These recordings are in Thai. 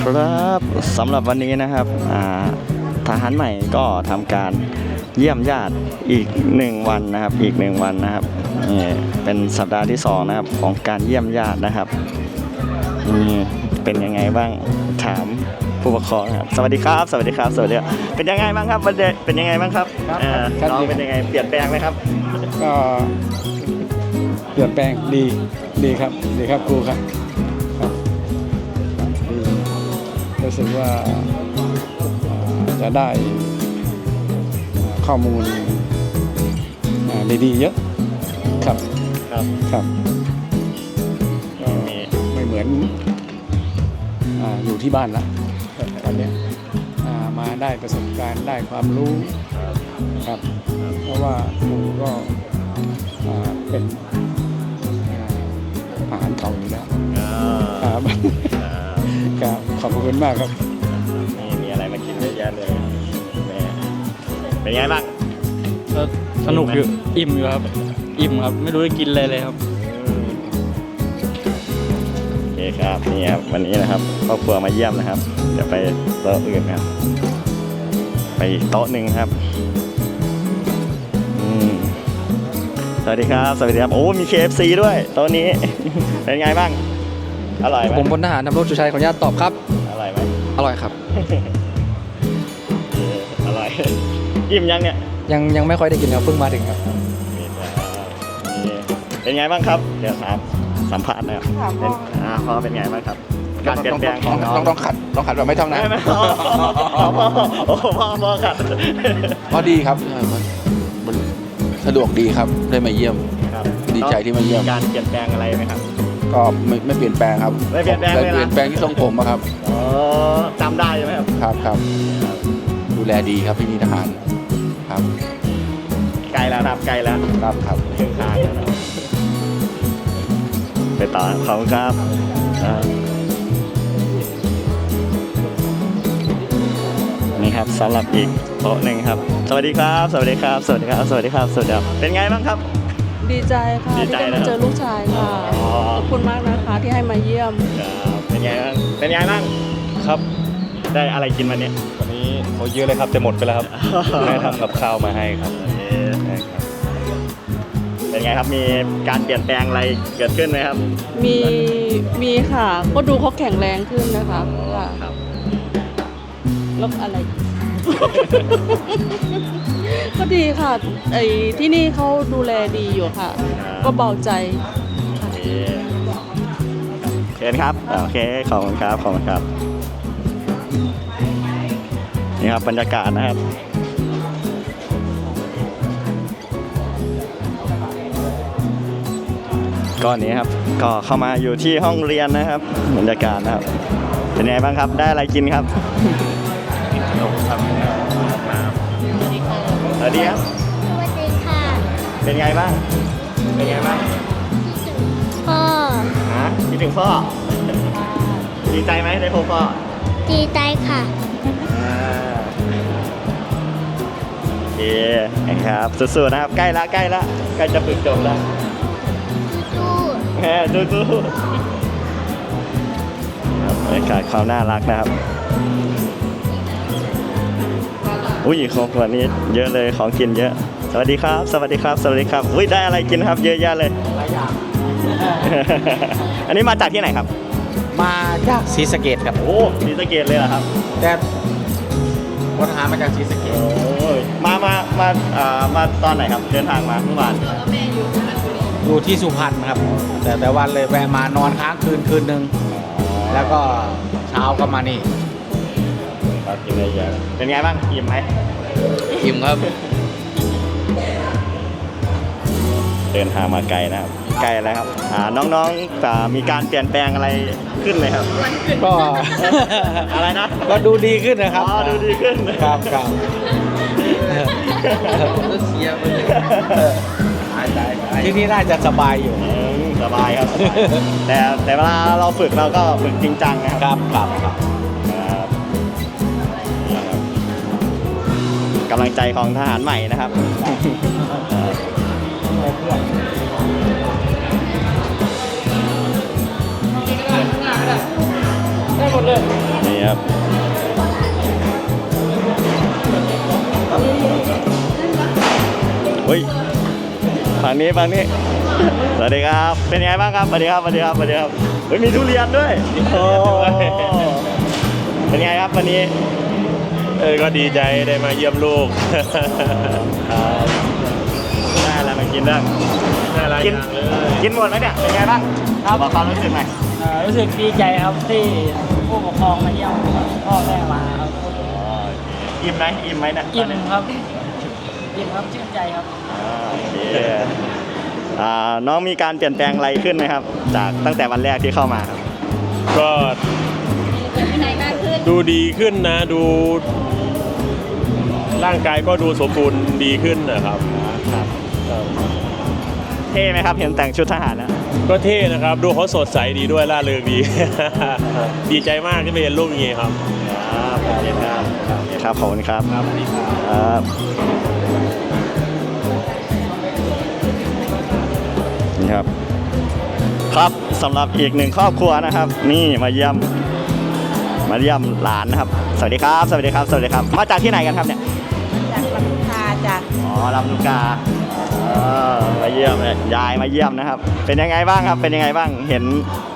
ครับสำหรับวันนี้นะครับอ่าทหารใหม่ก็ทำการเยี่ยมญาติอีกหนึ่งวันนะครับ อีกหนึ่งวันนะครับนี่เป็นสัปดาห์ที่สองนะครับของการเยี่ยมญาตินะครับนี่เป็นยังไงบ้างถามผู้ปกครองครับสวัสดีครับ สวัสดีครับ สวัสดีครับเป็นยังไงบ้างครับวันเดเป็นยังไงบ้างครับครับเอ่อครับน้องเป็นยังไงเปลี่ยนแปลงไหมครับก็เปลี่ยนแปลงดีดีครับดีครับครูครับครับ รู้สึกว่าอ่าจะได้อ่าข้อมูลอ่าดีๆเยอะครับครับครับก็มีไม่เหมือนอาอยู่ที่บ้านละตอนเนี้ยอ่ามาได้ประสบการณ์ได้ความรู้ครับ เพราะว่าครูก็อ่าเป็นอ่าทหารเก่าอยู่แล้ว ขอบคุณมากครับนี่มีอะไรมากินเยอะแยะเลยแหมเป็นไงบ้างก็สนุกอยู่อิ่มอยู่ครับ อิ่มครับ ไม่รู้จะกินอะไรเลยครับ โอเคครับนี่ครับวันนี้นะครับครอบครัวมาเยี่ยมนะครับเดี๋ยวไปโต๊ะอื่นครับ ไปอีกโต๊ะหนึ่งครับอืมสวัสดีครับ สวัสดีครับ โอ้ มี KFC ด้วยโต๊ะนี้ เป็นไงบ้าง อร่อยไหมผมพลทหารนำรถจุชัยขออนุญาตตอบครับ อร่อยไหมอร่อยครับ เอออร่อย อิ่มยังเนี่ยยังยังไม่ค่อยได้กินครับเพิ่งมาถึงครับนี่เป็นไงบ้างครับ เดี๋ยวถามสัมภาษณ์หนะครับเป็นอ่าพ่อเป็นไงบ้างครับ การเปลี่ยนแปลงของน้องต้องต้องขัดต้องขัดแบบไม่ต้องนะไม่ไม่พ่อพ่อพ่อโอ้พ่อพ่อครับพอดีครับเออมันมันสะดวกดีครับได้มาเยี่ยม ครับดีใจที่มาเยี่ยม การเปลี่ยนแปลงอะไรไหมครับ ก็ไม่ไม่เปลี่ยนแปลงครับไม่เปลี่ยนแปลงเลยนะเปลี่ยนแปลงที่ทรงผมอะครับ อ๋อจำได้ใช่ไหมครับ ครับครับดูแลดีครับพี่นี่ทหารครับไกลแล้วครับไกลแล้วครับครับครึ่งทางแล้วนะครับไปต่อขอบคุณครับอ่านี่ครับสำหรับอีกโต๊ะหนึ่งครับ สวัสดีครับ สวัสดีครับ สวัสดีครับ สวัสดีครับ สวัสดีครับ เป็นไงบ้างครับ ดีใจค่ะดีที่ใจได้นะมาเจอลูกชายค่ะ เป็นไงบ้างครับได้อะไรกินวันนี้วันนี้เขาเยอะเลยครับจะหมดไปแล้วครับแม่ทำกับข้าวมาให้ครับโอเคเป็นไงครับมีการเปลี่ยนแปลงอะไรเกิดขึ้นไหมครับมีมีค่ะ ก็ดูเขาแข็งแรงขึ้นนะคะค่ะครับแล้วอะไร ก็ดีค่ะไอ้ที่นี่เขาดูแลดีอยู่ค่ะ ก็เบาใจโอเค เชิญครับ โอเค ขอบคุณครับ ขอบคุณครับ นี่ครับบรรยากาศนะครับก้อนนี้ครับ ก็เข้ามาอยู่ที่ห้องเรียนนะครับบรรยากาศนะครับ เป็นไงบ้างครับ ได้อะไรกินครับสวัสดีครับ สวัสดีค่ะ เป็นไงบ้าง เป็นไงบ้างพ่อฮะคิด ถึงพ่อ ดีใจไหมได้พบพ่อดีใจค่ะ อ่าโอเคนะครับสู้ๆนะครับใกล้ละใกล้ละใกล้จะฝึกจบแล้วสู้แหมดูดูครับบรรยากาศความน่ารักนะครับอุ้ยของขวดนี้เยอะเลยของกินเยอะ สวัสดีครับ สวัสดีครับ สวัสดีครับอุ้ยได้อะไรกินครับ เยอะแยะเลยอั นนี้มาจากที่ไหนครับ มาจากศรีสะเกดครับ โอ้ศรีสะเกดเลยเหรอครับ แต่พลทหารมาจากศรีสะเกดโอ้ยมามามาอ่ามาตอนไหนครับ เดินทางมาเมื่อวานอยู่ที่สุพรรณครับ แต่แต่วันเลยแวะมานอนค้างคืนคืนหนึ่งแล้วก็เช้าก็มานี่ครับกินได้เยอะเป็นไงบ้างอิ่มไหมอิ่มครับ เดินทางมาไกลนะครับ ไกลแล้วครับอ่าน้องๆอ่ามีการเปลี่ยนแปลงอะไรขึ้นไหมครับ ก็ อะไรนะก็ดูดีขึ้นนะครับอ๋อดูดีขึ้นครับครับที่นี่น่าจะสบายอยู่ อืมสบายครับแต่แต่เวลาเราฝึกเราก็ฝึกจริงจังนะครับ ครับครับครับครับนี่ครับกำลังใจของทหารใหม่นะครับ นี่ครับเฮ้ยฝั่งนี้ฝั่งนี้ สวัสดีครับ เป็นไงบ้างครับสวัสดีครับสวัสดีครับสวัสดีครับเฮ้ยมีทุเรียนด้วยโอ้เป็นไงครับวันนี้เออก็ดีใจได้มาเยี่ยมลูกครับได้อะไรมากินบ้างน่ารักกินอย่างเลยกินหมดไหมเนี่ยเป็นไงบ้างครับบอกความรู้สึกหน่อยเอ่อรู้สึกดีใจครับที่ ผู้ปกครองมาเยี่ยมพ่อแม่มาครับอิ่มไหมอิ่มไหมเนี่ยอิ่มตนนี้ครับอิ่มครับชื่นใจครับอ่าโอเคอ่าน้องมีการเปลี่ยนแปลงอะไรขึ้นไหมครับ จากตั้งแต่วันแรกที่เข้ามาครับก็ดูดีขึ้นนะดูร่างกายก็ดูสมบูรณ์ดีขึ้นนะครับครับเท่ไหมครับเห็นแต่งชุดทหารแล้ว ก็เท่นะครับ ดูเขาสดใสดีด้วยล่าเริงดี ดีใจมากที่ไปเห็นลูกอย่างนี้ครับครับขอบคุณครับครับขอบคุณครับครับนี่ครับ ครับสำหรับอีกหนึ่งครอบครัวนะครับ นี่มาเยี่ยมมาเยี่ยมหลานนะครับ สวัสดีครับ สวัสดีครับ สวัสดีครับ มาจากที่ไหนกันครับเนี่ย จากลำพาจ้ะอ๋อลำลูกกาเออมาเยี่ยมเนี่ยยายมาเยี่ยมนะครับ เป็นยังไงบ้างครับ เป็นยังไงบ้างเห็น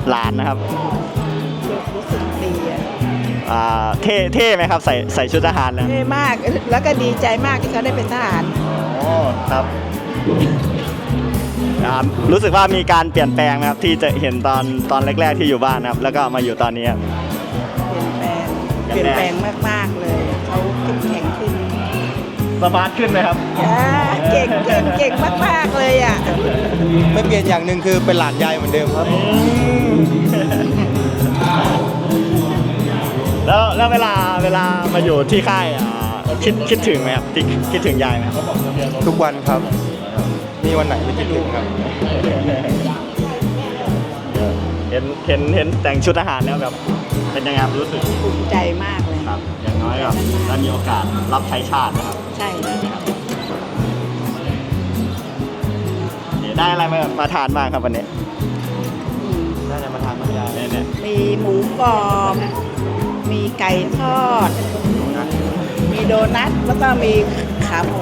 หลานนะครับ รู้สึกดีอะอ่าเท่เท่ไหมครับ ใส่ใส่ชุดทหารแล้วเท่มากแล้วก็ดีใจมากที่เขาได้เป็นทหารอ๋อครับอ่ารู้สึกว่ามีการเปลี่ยนแปลงนะครับ ที่จะเห็นตอนตอนแรก ๆที่อยู่บ้านนะครับ แล้วก็มาอยู่ตอนนี้ครับ เปลี่ยนแปลงเปลี่ยนแปลงมากๆเลย สมาร์ทขึ้นไหมครับ อ่าเก่งเก่งเก่งมากๆเลยอะ ไม่เปลี่ยนอย่างหนึ่งคือเป็นหลานยายเหมือนเดิมครับ แล้วแล้วเวลาเวลามาอยู่ที่ค่ายอ่าคิดคิดถึงไหมครับคิดคิดถึงยายไหมครับทุกวันครับ มีวันไหนไม่คิดถึงครับ เห็นเห็นเห็นแต่งชุดทหารแล้วแบบเป็นยังไงครับรู้สึกภูมิใจมากเลย ครับ อย่างน้อยแบบได้มีโอกาสรับใช้ชาตินะครับ ใช่ได้อะไรมามาทานบ้างครับวันนี้อืมได้อะไรมาทานบ้างยายเนี่ยเนี่ยมีหมูกรอบ มีไก่ทอด มีโดนัท แล้วก็มีขาหมู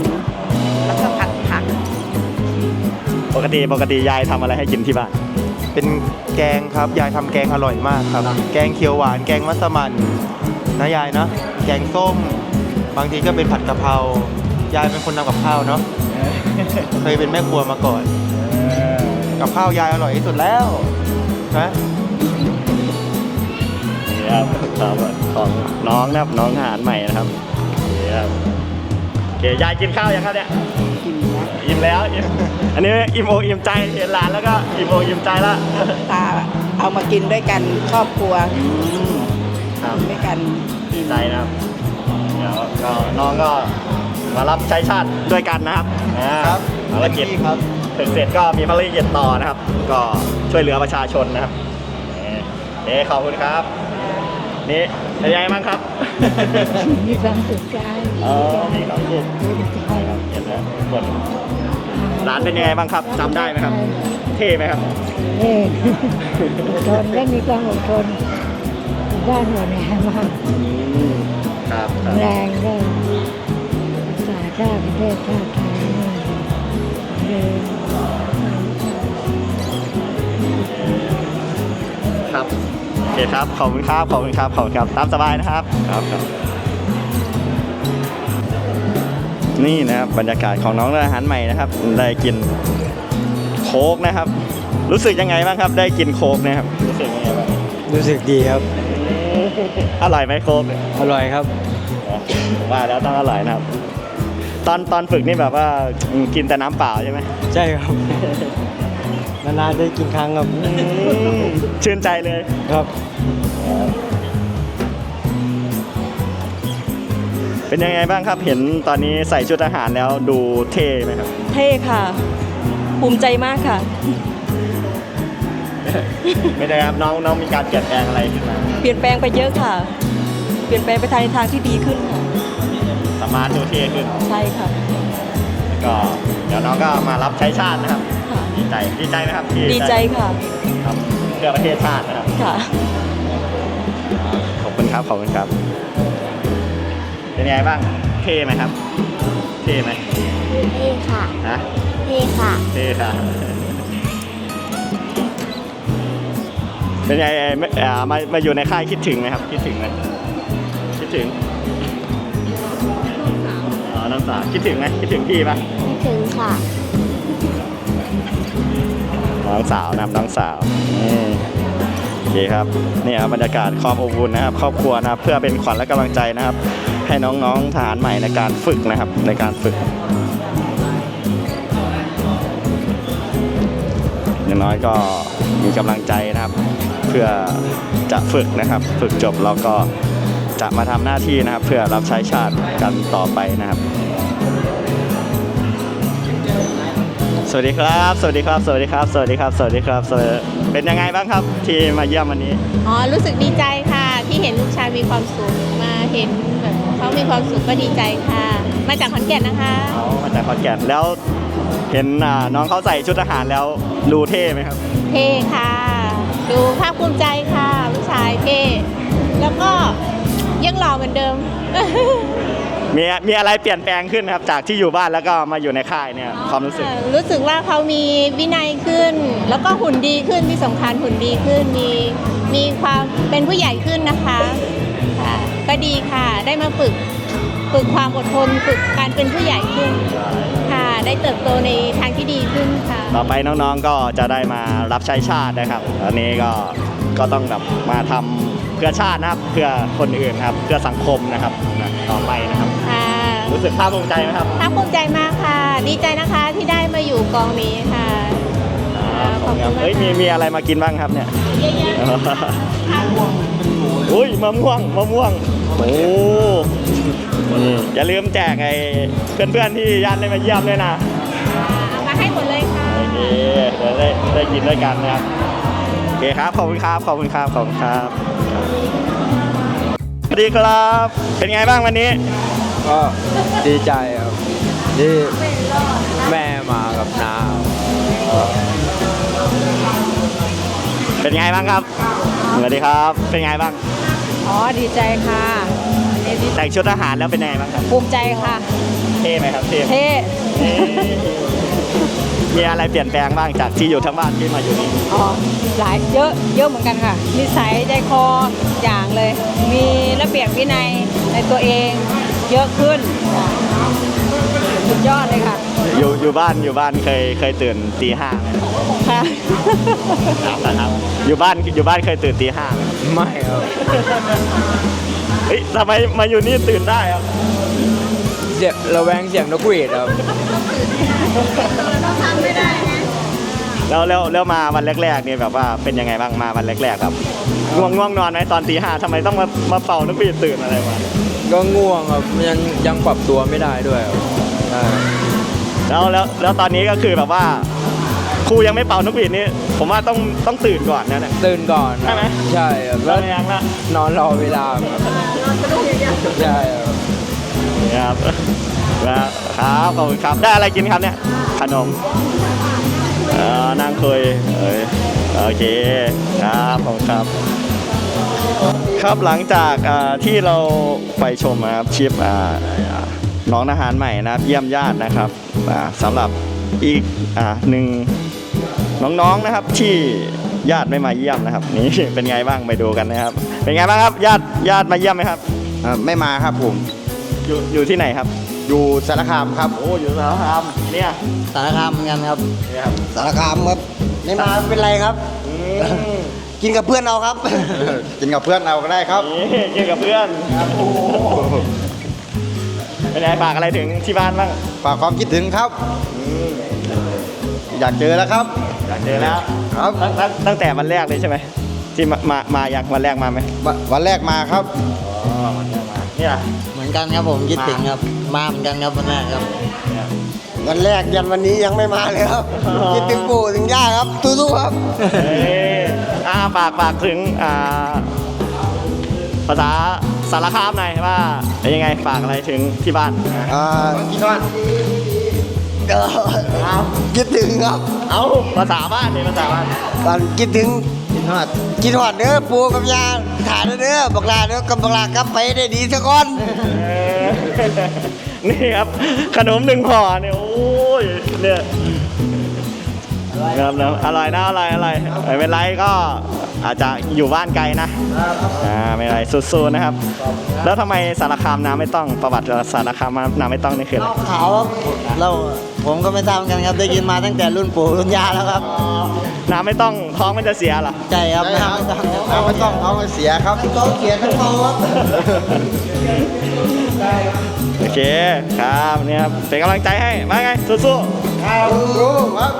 แล้วก็ผัดผัก ปกติปกติยายทำอะไรให้กินที่บ้าน เป็นแกงครับ ยายทำแกงอร่อยมากครับ แกงเขียวหวาน แกงมัสมั่นนะยายเนาะ แกงส้ม บางทีก็เป็นผัดกะเพรายายเป็นคนทำกับข้าวเนาะเคยเป็นแม่ครัวมาก่อน กับข้าวยายอร่อยที่สุดแล้วนะนี่ครับครับของน้องนะครับน้องทหารใหม่นะครับนี่ครับโอเคยายกินข้าวยังครับเนี่ยกินแล้วอิ่มแล้วอิ่มอันนี้อิ่มอกอิ่มใจเห็นหลานแล้วก็อิ่มอกอิ่มใจแล้วตาเอามากินด้วยกันครอบครัวครับด้วยกันดีใจนะครับเดี๋ยว ก็น้องก็มารับใช้ชาติด้วยกันนะครับอ่าครับภารกิจเต็มที่ครับถึงเสร็จก็มีภารกิจต่อนะครับ ก็ช่วยเหลือประชาชนนะครับนี่นี่ขอบคุณครับ นี่เป็นยังไงบ้างครับ มีความสุขใจเออมีความสุขครับเห็นแล้วหมดร้านเป็นยังไงบ้างครับจำได้ไหมครับ เท่ไหมครับเองอดทนและมีความอดทนอยู่บ้านหัวแหนมาก ครับคแรรับงก็สาชาติประเทศชาติไทยนี่เดินครับโอเคครับขอบคุณครับขอบคุณครับขอบคุณครับตามสบายนะครับครับครับ นี่นะครับบรรยากาศของน้องทหารใหม่นะครับ ได้กินโค้กนะครับ รู้สึกยังไงบ้างครับ ได้กินโค้กเนะครับรู้สึกยังไงบ้างรู้สึกดีครับ อร่อยไหมโค้กเนี่ยอร่อยครับผมว่าแล้วต้องอร่อยนะครับ ตอนตอนฝึกนี่แบบว่ากินแต่น้ำเปล่าใช่ไหมใช่ครับ นานๆได้กินครั้งครับอืมชื่นใจเลยครับ เป็นยังไงบ้างครับเห็นตอนนี้ใส่ชุดทหารแล้วดูเท่ไหมครับ เท่ค่ะ ภูมิใจมากค่ะ ไม่ได้ครับน้องน้องมีการเปลี่ยนแปลงอะไรขึ้นมาเปลี่ยนแปลงไปเยอะค่ะ เปลี่ยนแปลงไปทางในทางที่ดีขึ้นค่ะสมาร์ทดูเท่ขึ้นใช่ค่ะก็เดี๋ยวน้องก็มารับใช้ชาตินะครับ ค่ะ ดีใจดีใจไหมครับที่ดีใจค่ะ ครับเพื่อประเทศชาตินะครับ ค่ะ ขอบคุณครับขอบคุณครับ เป็นไงบ้างเท่ไหมครับ เท่ไหมเท่ค่ะ ฮะเท่ค่ะ เท่ค่ะ เป็นไงเอ่อไม่อ่ามามาอยู่ในค่ายคิดถึงไหมครับ คิดถึงไหมคิดถึงอ๋อน้องสาวคิดถึงไหมคิดถึงพี่ปะคิดถึงค่ะ น้องสาวนะครับน้องสาวนี่โอเคครับนี่ครับบรรยากาศความอบอุ่นนะครับ ครอบครัวนะครับ เพื่อเป็นขวัญและกำลังใจนะครับ ให้น้องๆทหารใหม่ในการฝึกนะครับ ในการฝึกอย่างน้อยก็มีกำลังใจนะครับ เพื่อจะฝึกนะครับ ฝึกจบแล้วก็จะมาทำหน้าที่นะครับ เพื่อรับใช้ชาติกันต่อไปนะครับ สวัสดีครับ สวัสดีครับ สวัสดีครับ สวัสดีครับ สวัสดีครับสวัสดีเป็นยังไงบ้างครับ ที่มาเยี่ยมวันนี้ อ๋อ รู้สึกดีใจค่ะ ที่เห็นลูกชายมีความสุขมาเห็นแบบเขามีความสุขก็ดีใจค่ะ มาจากขอนแก่นนะคะเขามาจากขอนแก่นแล้วเห็นอ่าน้องเขาใส่ชุดทหารแล้วดูเท่ไหมครับ เท่ค่ะ ดูภาคภูมิใจค่ะลูกชายเท่แล้วก็ยังหล่อเหมือนเดิม มีมีอะไรเปลี่ยนแปลงขึ้นครับจากที่อยู่บ้านแล้วก็มาอยู่ในค่ายเนี่ยความรู้สึก รู้สึกว่าเขามีวินัยขึ้น แล้วก็หุ่นดีขึ้นที่สำคัญหุ่นดีขึ้น มีมีความเป็นผู้ใหญ่ขึ้นนะคะค่ะก็ดีค่ะได้มาฝึกฝึกความอดทนฝึกการเป็นผู้ใหญ่ขึ้น ค่ะ ได้เติบโตในทางที่ดีขึ้นค่ะ ต่อไปน้องๆก็จะได้มารับใช้ชาตินะครับอันนี้ก็ก็ต้องแบบมาทำเพื่อชาตินะครับเพื่อคนอื่นครับ เพื่อสังคมนะครับนะต่อไปนะครับ ค่ะรู้สึกภาคภูมิใจไหมครับ ภาคภูมิใจมากค่ะ ดีใจนะคะที่ได้มาอยู่กองนี้ค่ะ ขอบคุณครับเฮ้ยมีมีอะไรมากินบ้างครับเนี่ยอุ้ยมะม่วงมะม่วง โอ้ นี่อย่าลืมแจกไอ้เพื่อนๆที่ญาติได้มาเยี่ยมด้วยนะเอามาให้หมดเลยค่ะ โอเคเดี๋ยวได้ได้กินด้วยกันนะครับโอเคครับขอบคุณครับขอบคุณครับขอบคุณครับสวัสดีครับ เป็นไงบ้างวันนี้ ก็ดีใจครับที่แม่มากับน้าเป็นไงบ้างครับสวัสดีครับ เป็นไงบ้าง อ๋อ ดีใจค่ะ เอ็ดแต่งชุดทหารแล้วเป็นไงบ้างครับภูมิใจค่ะ เท่ไหมครับเท่ไหมเท่เอ๊ะมีอะไรเปลี่ยนแปลงบ้างจากที่อยู่ทั้งบ้านที่มาอยู่นี่อ๋อ หลายเยอะเยอะเหมือนกันค่ะ นิสัยใจคออย่างเลย มีระเบียบวินัยในตัวเองเยอะขึ้นค่ะสุดยอดเลยค่ะ อยู่อยู่บ้านอยู่บ้านเคยเคยตื่นตีห้าไหมค่ะ ครับอยู่บ้านอยู่บ้านเคยตื่นตีห้าไหม ไม่ครับเฮ้ยทำไมมาอยู่นี่ตื่นได้ครับเสียงระแวงเสียงนกหวีดครับแล้วแล้วแล้วมาวันแรกๆนี่แบบว่าเป็นยังไงบ้างมาวันแรกๆครับง่วงง่วงนอนไหมตอนตีห้าทำไมต้องมามาเป่านกหวีดตื่นอะไรมาก็ง่วงครับยังยังปรับตัวไม่ได้ด้วยครับใช่แล้วแล้วแล้วตอนนี้ก็คือแบบว่าค รูยังไม่เป่านกหวีดนี่ผมว่าต้องต้องตื่นก่อนนะเนี่ย ตื่นก่อนใช่ไหม ใช่ครับแล้แล้ววยังละนอนรอเวลาครับใช่ครับครับแล้วครับขอบคุณครับได้อะไรกินครับเนี่ยขนมเออนั่งคุยเอ้ยโอเคครับขอบคุณครับ ครับหลังจากอ่าที่เราไปชมนะครับชิปอ่าอ่าน้องทหารใหม่นะครับเยี่ยมญาตินะครับอ่าสำหรับอีกอ่าหนึ่ง น้องๆนะครับที่ญาติไม่มาเยี่ยมนะครับ นี่เป็นไงบ้างไปดูกันนะครับ เป็นไงบ้างครับญาติญาติมาเยี่ยมไหมครับไม่มาครับผม อยู่อยู่ที่ไหนครับ อยู่สารคามครับ โอ้อยู่สารคามเนี่ยสารคามเหมือนกันครับ เนี่ยครับสารคามครับ ไม่มาไม่เป็นไรครับ อืมกินกับเพื่อนเอาครับ กินกับเพื่อนเอาก็ได้ครับ นี่กินกับเพื่อนครับโอ้โหเป็นไงฝากอะไรถึงที่บ้านบ้างฝากความคิดถึงครับ อยากเจอแล้วครับอยาก เจอแล้วครับ ตั้งตั้งตั้งแต่วันแรกเลยใช่ไหมที่มามามาอย่างวันแรกมาไหมวันวันแรกมาครับ อ๋อวันแรกมาเนี่ย เหมือนกันครับผมคิดถึงครับ มาเหมือนกันครับวันแรกครับเนี่ยวันแรกยันวันนี้ยังไม่มาเลยครับอ๋อ คิดถึงปู่ถึงย่าครับสู้ๆครับ เอ้ยอ่าฝากฝากถึงอ่าภาษาสารคามหน่อยว่าเป็นยังไงฝากอะไรถึงที่บ้านอ่า ที่บ้านก็คิดถึงครับเอาภาษาบ้านนี่ภาษาบ้านตอนคิดถึงกินหอดกินหอดเด้อปูกับยาถ่ายเด้อบักลาเด้อกับบักลากลับไปได้ดีซะก่อนเออนี่ครับ ขนมหนึ่งห่อเนี่ยโอ้ยเนี่ยครับนะอร่อยนะอร่อยอร่อยไม่เป็นไรก็อาจจะอยู่บ้านไกลนะอ่าไม่เป็นไรสู้ๆนะครับ แล้วทำไมสารคามน้ำไม่ต้องประวัติสารคามน้ำไม่ต้องนี่คืออะไรขาวครับเรา ผมก็ไม่ทราบเหมือนกันครับได้ยินมาตั้งแต่รุ่นปู่รุ่นย่าแล้วครับน้ำไม่ต้องท้องมันจะเสียเหรอใจครับไม่ต้องไม่ต้องเขาเสียครับต้องเสียทั้งเขาครับโอเคครับเนี่ยครับเป็นกำลังใจให้มาไงสู้ๆครับรู้ครับ